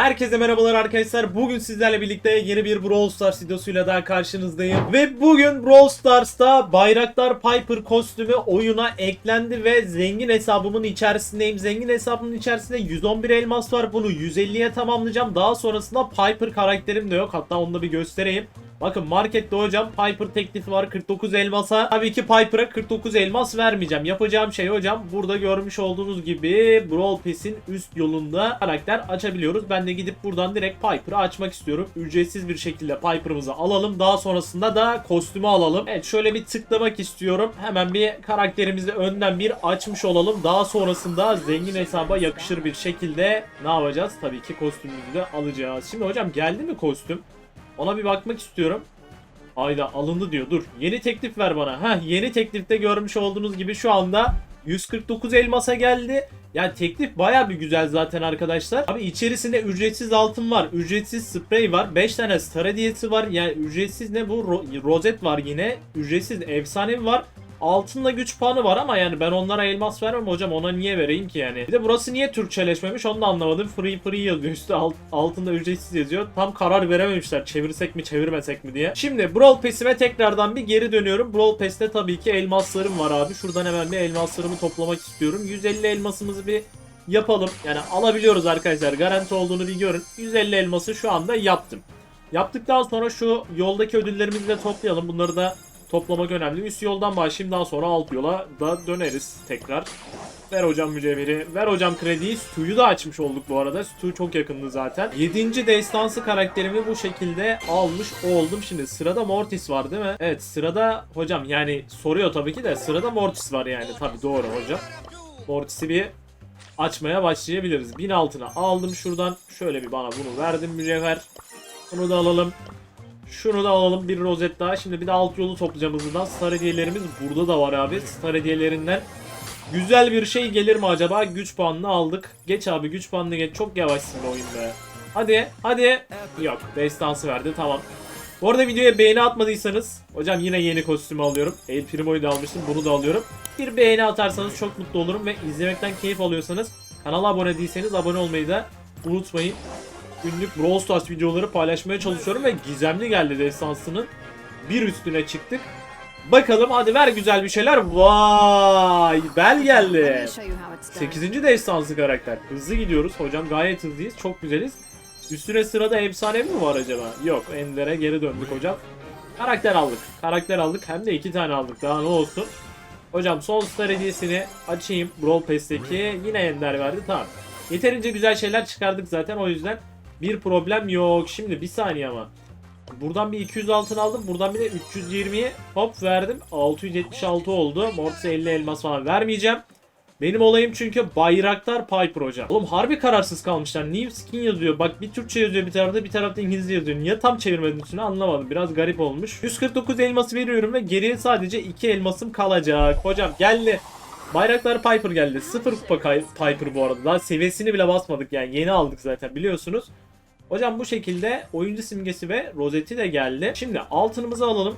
Herkese merhabalar arkadaşlar. Bugün sizlerle birlikte yeni bir Brawl Stars videosuyla daha karşınızdayım. Ve bugün Brawl Stars'ta Bayraktar Piper kostümü oyuna eklendi ve zengin hesabımın içerisindeyim. Zengin hesabımın içerisinde 111 elmas var. Bunu 150'ye tamamlayacağım. Daha sonrasında Piper karakterim de yok. Hatta onu da bir göstereyim. Bakın markette hocam Piper teklifi var 49 elmasa. Tabii ki Piper'a 49 elmas vermeyeceğim. Yapacağım şey hocam burada görmüş olduğunuz gibi Brawl Pass'in üst yolunda karakter açabiliyoruz. Ben de gidip buradan direkt Piper'ı açmak istiyorum. Ücretsiz bir şekilde Piper'ımızı alalım. Daha sonrasında da kostümü alalım. Evet şöyle bir tıklamak istiyorum. Hemen bir karakterimizi önden bir açmış olalım. Daha sonrasında zengin hesaba yakışır bir şekilde ne yapacağız? Tabii ki kostümümüzü de alacağız. Şimdi hocam geldi mi kostüm? Ona bir bakmak istiyorum. Ayda alındı diyor. Dur. Yeni teklif ver bana. Heh yeni teklifte görmüş olduğunuz gibi şu anda 149 elmasa geldi. Yani teklif baya bir güzel zaten arkadaşlar. Abi içerisinde ücretsiz altın var. Ücretsiz sprey var. 5 tane star hediyesi var. Yani ücretsiz ne bu? Ro- rozet var yine. Ücretsiz efsanevi var. Altınla güç puanı var ama yani ben onlara elmas vermem hocam ona niye vereyim ki yani. Bir de burası niye Türkçeleşmemiş onu da anlamadım. Free free yazıyor üstü alt, altında ücretsiz yazıyor. Tam karar verememişler çevirsek mi çevirmesek mi diye. Şimdi Brawl Pass'ime tekrardan bir geri dönüyorum. Brawl Pass'te tabii ki elmaslarım var abi. Şuradan hemen bir elmaslarımı toplamak istiyorum. 150 elmasımızı bir yapalım. Yani alabiliyoruz arkadaşlar. Garanti olduğunu bir görün. 150 elması şu anda yaptım. Yaptıktan sonra şu yoldaki ödüllerimizi de toplayalım. Bunları da toplamak önemli. Üst yoldan başlayayım daha sonra alt yola da döneriz tekrar. Ver hocam mücevheri. Ver hocam krediyi. Stu'yu da açmış olduk bu arada. Stu çok yakındı zaten. 7. destansı karakterimi bu şekilde almış oldum. Şimdi sırada Mortis var değil mi? Evet sırada hocam yani soruyor tabii ki de sırada Mortis var yani. Tabii doğru hocam. Mortis'i bir açmaya başlayabiliriz. 1000 altına aldım şuradan. Şöyle bir bana bunu verdim mücevher. Bunu da alalım. Şunu da alalım bir rozet daha. Şimdi bir de alt yolu toplayacağım hızlıdan. Star hediyelerimiz burada da var abi. Star hediyelerinden güzel bir şey gelir mi acaba? Güç puanını aldık. Geç abi güç puanını geç. Çok yavaşsın be oyun be. Hadi hadi. Yok destansı verdi tamam. Bu arada videoya beğeni atmadıysanız hocam yine yeni kostümü alıyorum. El Primo'yu da almıştım bunu da alıyorum. Bir beğeni atarsanız çok mutlu olurum ve izlemekten keyif alıyorsanız kanala abone değilseniz abone olmayı da unutmayın günlük Brawl Stars videoları paylaşmaya çalışıyorum ve gizemli geldi destansının bir üstüne çıktık. Bakalım hadi ver güzel bir şeyler. Vay bel geldi. 8. destansı karakter. Hızlı gidiyoruz hocam gayet hızlıyız çok güzeliz. Üstüne sırada efsane mi var acaba? Yok Ender'e geri döndük hocam. Karakter aldık. Karakter aldık hem de iki tane aldık daha ne olsun. Hocam son star hediyesini açayım Brawl Pass'teki yine Ender verdi tamam. Yeterince güzel şeyler çıkardık zaten o yüzden bir problem yok. Şimdi bir saniye ama. Buradan bir 200 altın aldım. Buradan bir de 320'ye hop verdim. 676 oldu. Mortis'e 50 elmas falan vermeyeceğim. Benim olayım çünkü Bayraktar Piper hocam. Oğlum harbi kararsız kalmışlar. New skin yazıyor. Bak bir Türkçe yazıyor bir tarafta bir tarafta İngilizce yazıyor. Niye tam çevirmedin üstüne anlamadım. Biraz garip olmuş. 149 elması veriyorum ve geriye sadece 2 elmasım kalacak. Hocam geldi. Bayraktar Piper geldi. Sıfır kupa Piper bu arada. Daha seviyesini bile basmadık yani. Yeni aldık zaten biliyorsunuz. Hocam bu şekilde oyuncu simgesi ve rozeti de geldi. Şimdi altınımızı alalım.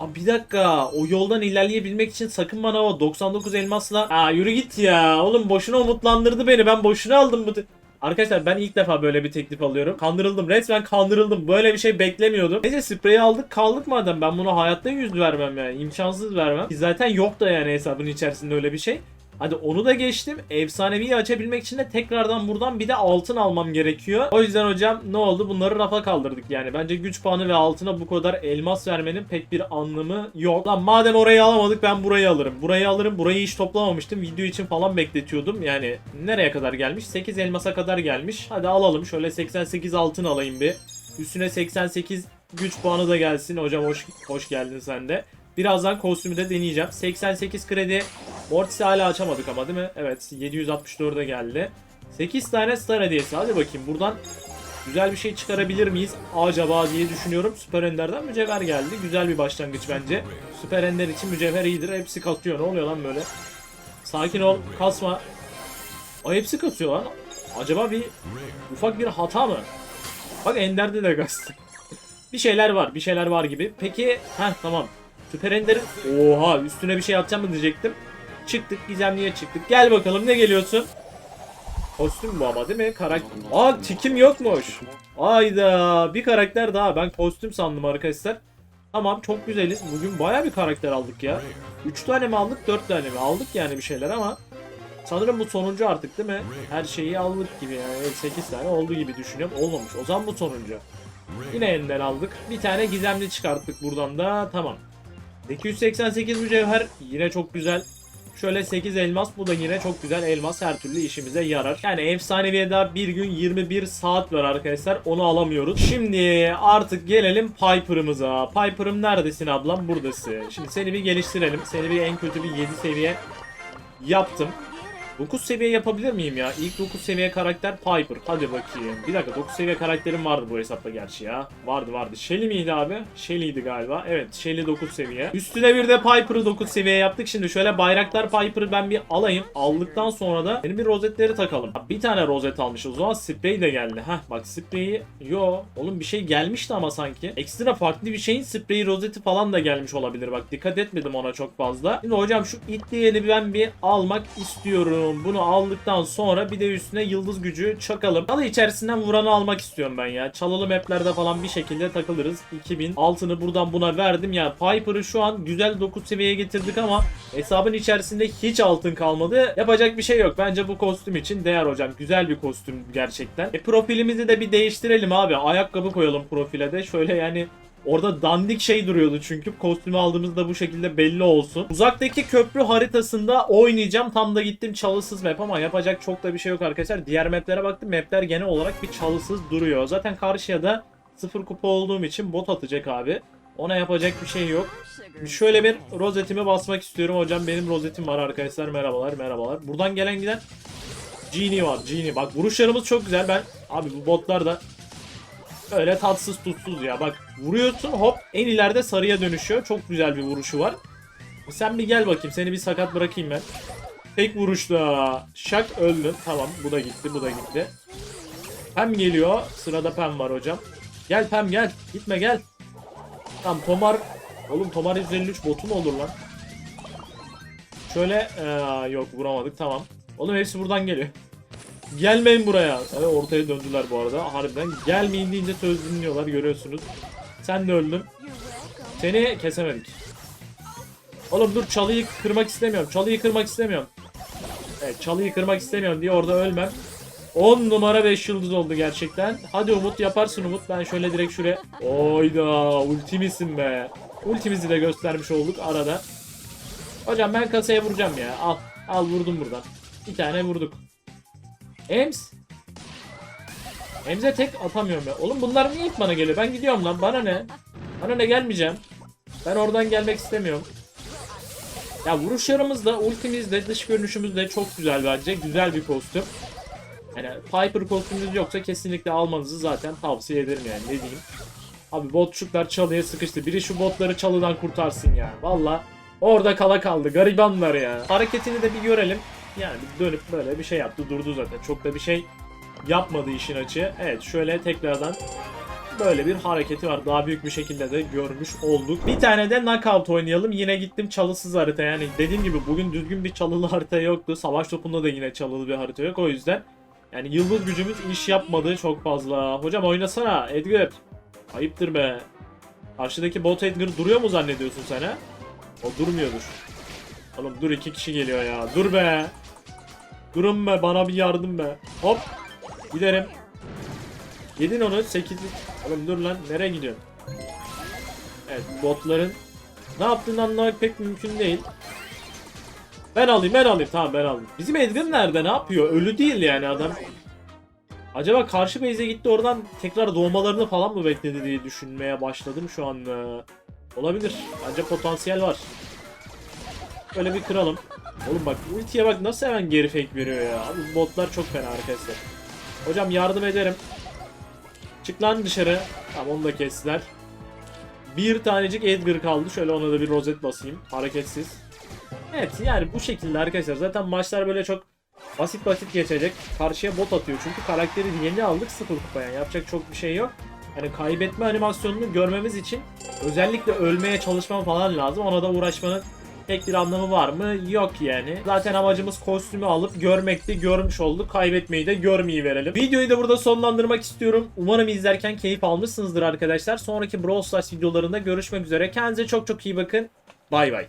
Aa, bir dakika o yoldan ilerleyebilmek için sakın bana o 99 elmasla Aa yürü git ya oğlum boşuna umutlandırdı beni ben boşuna aldım bu Arkadaşlar ben ilk defa böyle bir teklif alıyorum. Kandırıldım. Resmen kandırıldım. Böyle bir şey beklemiyordum. Neyse spreyi aldık kaldık madem. Ben bunu hayatta yüz vermem yani. imkansız vermem. Ki zaten yok da yani hesabın içerisinde öyle bir şey. Hadi onu da geçtim. Efsaneviyi açabilmek için de tekrardan buradan bir de altın almam gerekiyor. O yüzden hocam ne oldu? Bunları rafa kaldırdık yani. Bence güç puanı ve altına bu kadar elmas vermenin pek bir anlamı yok. Lan madem orayı alamadık ben burayı alırım. Burayı alırım. Burayı hiç toplamamıştım. Video için falan bekletiyordum. Yani nereye kadar gelmiş? 8 elmasa kadar gelmiş. Hadi alalım. Şöyle 88 altın alayım bir. Üstüne 88 güç puanı da gelsin. Hocam hoş, hoş geldin sen de. Birazdan kostümü de deneyeceğim. 88 kredi. Mortis'i hala açamadık ama değil mi? Evet 764'e geldi. 8 tane star hediyesi. Hadi bakayım buradan güzel bir şey çıkarabilir miyiz acaba diye düşünüyorum. Süper Ender'den mücevher geldi. Güzel bir başlangıç bence. Süper Ender için mücevher iyidir. Hepsi katıyor. Ne oluyor lan böyle? Sakin ol. Kasma. O hepsi katıyor lan. Acaba bir ufak bir hata mı? Bak Ender'de de kastı. bir şeyler var. Bir şeyler var gibi. Peki. Heh tamam. Süper Ender'in... Oha üstüne bir şey atacağım mı diyecektim. Çıktık gizemliye çıktık. Gel bakalım ne geliyorsun? Kostüm bu ama değil mi? Karakter. Aa tikim yokmuş. Ayda bir karakter daha. Ben kostüm sandım arkadaşlar. Tamam çok güzeliz. Bugün baya bir karakter aldık ya. 3 tane mi aldık 4 tane mi? Aldık yani bir şeyler ama sanırım bu sonuncu artık değil mi? Her şeyi aldık gibi yani 8 tane oldu gibi düşünüyorum. Olmamış. O zaman bu sonuncu. Yine elinden aldık. Bir tane gizemli çıkarttık buradan da. Tamam. 288 mücevher yine çok güzel. Şöyle 8 elmas bu da yine çok güzel elmas her türlü işimize yarar. Yani efsaneviye daha bir gün 21 saat var arkadaşlar onu alamıyoruz. Şimdi artık gelelim Piper'ımıza. Piper'ım neredesin ablam? Buradasın. Şimdi seni bir geliştirelim. Seni bir en kötü bir 7 seviye yaptım. 9 seviye yapabilir miyim ya? İlk 9 seviye karakter Piper. Hadi bakayım. Bir dakika 9 seviye karakterim vardı bu hesapta gerçi ya. Vardı vardı. Shelly miydi abi? Shelly'ydi galiba. Evet Shelly 9 seviye. Üstüne bir de Piper'ı 9 seviye yaptık. Şimdi şöyle bayraktar Piper'ı ben bir alayım. Aldıktan sonra da benim bir rozetleri takalım. Bir tane rozet almış. O zaman sprey de geldi. Heh bak spreyi. Yo oğlum bir şey gelmişti ama sanki. Ekstra farklı bir şeyin spreyi rozeti falan da gelmiş olabilir. Bak dikkat etmedim ona çok fazla. Şimdi hocam şu itleyeni ben bir almak istiyorum. Bunu aldıktan sonra bir de üstüne yıldız gücü çakalım. Çalı içerisinden vuranı almak istiyorum ben ya. Çalılı maplerde falan bir şekilde takılırız. 2000 altını buradan buna verdim. Yani Piper'ı şu an güzel 9 seviyeye getirdik ama hesabın içerisinde hiç altın kalmadı. Yapacak bir şey yok. Bence bu kostüm için değer hocam. Güzel bir kostüm gerçekten. E profilimizi de bir değiştirelim abi. Ayakkabı koyalım profile de. Şöyle yani Orada dandik şey duruyordu çünkü kostümü aldığımızda bu şekilde belli olsun. Uzaktaki köprü haritasında oynayacağım. Tam da gittim çalısız map ama yapacak çok da bir şey yok arkadaşlar. Diğer maplere baktım. Mapler genel olarak bir çalısız duruyor. Zaten karşıya da sıfır kupa olduğum için bot atacak abi. Ona yapacak bir şey yok. Şöyle bir rozetimi basmak istiyorum. Hocam benim rozetim var arkadaşlar. Merhabalar merhabalar. Buradan gelen giden Genie var. Genie. Bak vuruşlarımız çok güzel. Ben abi bu botlar da öyle tatsız tutsuz ya. Bak vuruyorsun hop en ileride sarıya dönüşüyor. Çok güzel bir vuruşu var. Sen bir gel bakayım. Seni bir sakat bırakayım ben. Tek vuruşta. Şak öldün. Tamam bu da gitti bu da gitti. Pem geliyor. Sırada Pem var hocam. Gel Pem gel. Gitme gel. Tamam Tomar. Oğlum Tomar 153 botu mu olur lan? Şöyle ee, yok vuramadık tamam. Oğlum hepsi buradan geliyor. Gelmeyin buraya. Evet ortaya döndüler bu arada. Harbiden gelmeyin deyince söz dinliyorlar görüyorsunuz. Sen de öldün. Seni kesemedik. Oğlum dur çalıyı kırmak istemiyorum. Çalıyı kırmak istemiyorum. Evet çalıyı kırmak istemiyorum diye orada ölmem. 10 numara 5 yıldız oldu gerçekten. Hadi Umut yaparsın Umut. Ben şöyle direkt şuraya. Oyda ultimisin be. Ultimizi de göstermiş olduk arada. Hocam ben kasaya vuracağım ya. Al. Al vurdum buradan. Bir tane vurduk. Ems. Ems'e tek atamıyorum ya. Oğlum bunlar niye ilk bana geliyor? Ben gidiyorum lan. Bana ne? Bana ne gelmeyeceğim. Ben oradan gelmek istemiyorum. Ya vuruşlarımız da, ultimiz dış görünüşümüz de çok güzel bence. Güzel bir kostüm. Yani Piper kostümünüz yoksa kesinlikle almanızı zaten tavsiye ederim yani ne diyeyim. Abi botçuklar çalıya sıkıştı. Biri şu botları çalıdan kurtarsın ya. Valla orada kala kaldı. Garibanlar ya. Hareketini de bir görelim. Yani dönüp böyle bir şey yaptı durdu zaten. Çok da bir şey yapmadı işin açığı. Evet şöyle tekrardan böyle bir hareketi var. Daha büyük bir şekilde de görmüş olduk. Bir tane de knockout oynayalım. Yine gittim çalısız harita. Yani dediğim gibi bugün düzgün bir çalılı harita yoktu. Savaş topunda da yine çalılı bir harita yok. O yüzden yani yıldız gücümüz iş yapmadı çok fazla. Hocam oynasana Edgar. Ayıptır be. Karşıdaki bot Edgar duruyor mu zannediyorsun sen ha? O durmuyordur. Oğlum dur iki kişi geliyor ya. Dur be. Durun be bana bir yardım be. Hop. Giderim. Yedin onu 8'lik. Oğlum dur lan nereye gidiyorsun? Evet botların ne yaptığını anlamak pek mümkün değil. Ben alayım ben alayım tamam ben alayım. Bizim Edgar nerede ne yapıyor? Ölü değil yani adam. Acaba karşı base'e gitti oradan tekrar doğmalarını falan mı bekledi diye düşünmeye başladım şu an. Olabilir. Bence potansiyel var. Böyle bir kıralım. Oğlum bak ultiye bak nasıl hemen geri fake veriyor ya. Abi botlar çok fena arkadaşlar. Hocam yardım ederim. Çık lan dışarı. Tamam onu da kestiler. Bir tanecik Edgar kaldı. Şöyle ona da bir rozet basayım. Hareketsiz. Evet yani bu şekilde arkadaşlar. Zaten maçlar böyle çok basit basit geçecek. Karşıya bot atıyor. Çünkü karakteri yeni aldık sıfır kupa yani. Yapacak çok bir şey yok. Hani kaybetme animasyonunu görmemiz için özellikle ölmeye çalışman falan lazım. Ona da uğraşmanın pek bir anlamı var mı? Yok yani. Zaten amacımız kostümü alıp görmekti. Görmüş olduk. Kaybetmeyi de görmeyi verelim. Videoyu da burada sonlandırmak istiyorum. Umarım izlerken keyif almışsınızdır arkadaşlar. Sonraki Brawl Stars videolarında görüşmek üzere. Kendinize çok çok iyi bakın. Bay bay.